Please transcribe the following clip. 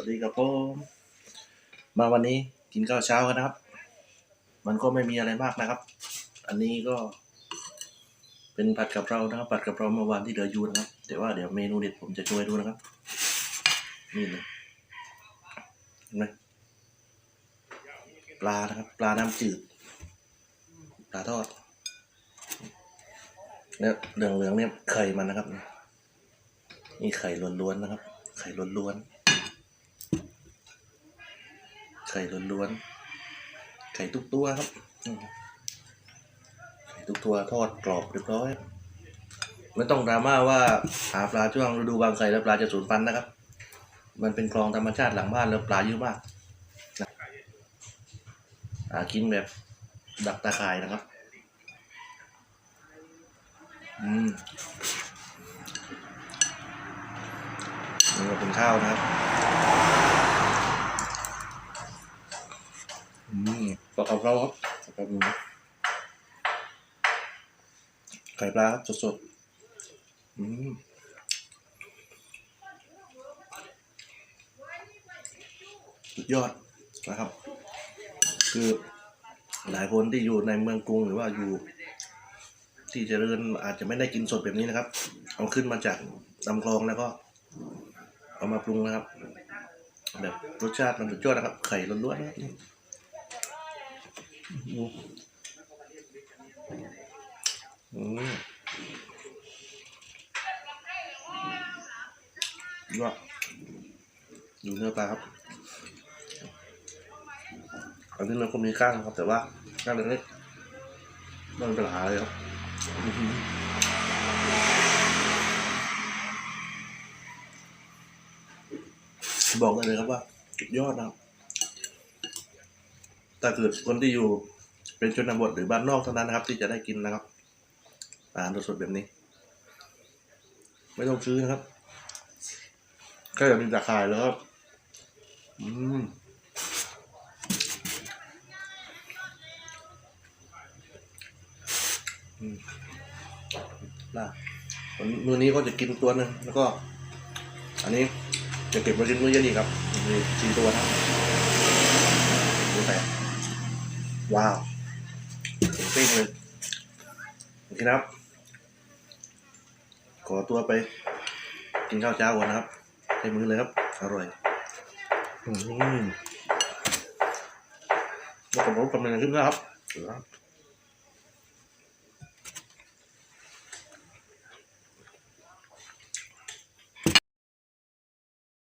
วัสดีครับผมมาวันนี้กินข้าวเช้ากันนะครับ มันก็ไม่มีอะไรมากนะครับ อันนี้ก็ เป็นผัดกะเพรานะครับผัดกะเพราเมื่อวานที่เหลืออยู่นะครับแต่ว่าเดี๋ยวเมนูเด็ดผมจะช่วยดูนะครับ นี่เลยเห็นไหมปลานะครับ ปลาน้ำจืด ปลาทอดเนี่ยเหลืองๆเนี่ยไข่มันนะครับ นี่ไข่ล้วนๆนะครับ ไข่ล้วนๆ ไข่ล้วนๆ ไข่ทุกตัวครับ ไข่ทุกตัวทอดกรอบเรียบร้อย ไม่ต้องดราม่าว่าหาปลาช่วงฤดูบางไข่แล้วปลาจะสูญพันธุ์นะครับ มันเป็นคลองธรรมชาติหลังบ้านแล้วปลาเยอะมากหากินแบบดักตาข่ายนะครับ อืมนี่ก็เป็นข้าวนะครับ ปลากระเพราครับปลากระเพราไข่ปลาครับสดๆอืมสุดยอดนะครับ คือหลายคนที่อยู่ในเมืองกรุงหรือว่าอยู่ ที่เจริญอาจจะไม่ได้กินสดแบบนี้นะครับ เอาขึ้นมาจากลำคลองแล้วก็ เอามาปรุงนะครับ แบบรสชาติมันสุดยอดนะครับ ไข่ล้วนๆนะครับ อืมว่าดูเนื้อปลาครับ อันนี้มันก็มีก้างครับ แต่ว่าก้างเล็กๆไม่เป็นปัญหาเลยครับอื้อหือบอกได้เลยครับว่า ยอดนะครับ ถ้าเกิดคนที่อยู่เป็นชนบทหรือบ้านนอกเท่านั้นนะครับ ที่จะได้กินนะครับ อาหารสดๆแบบนี้ ไม่ต้องซื้อนะครับแค่มีตะข่ายแล้วก็อืมล่ะวันมื้อนี้ก็จะกินตัวหนึ่งแล้วก็ อันนี้จะเก็บไว้กินมื้อเย็นอีกครับมีสี่ตัวนะดูแต่ ว้าวเจ๋งเป้งเลยโอเคครับ ขอตัวไป กินข้าวเช้าก่อนนะครับใช้มือเลยครับ อร่อย อืมแล้วผมก็กำลังขึ้นนะครับ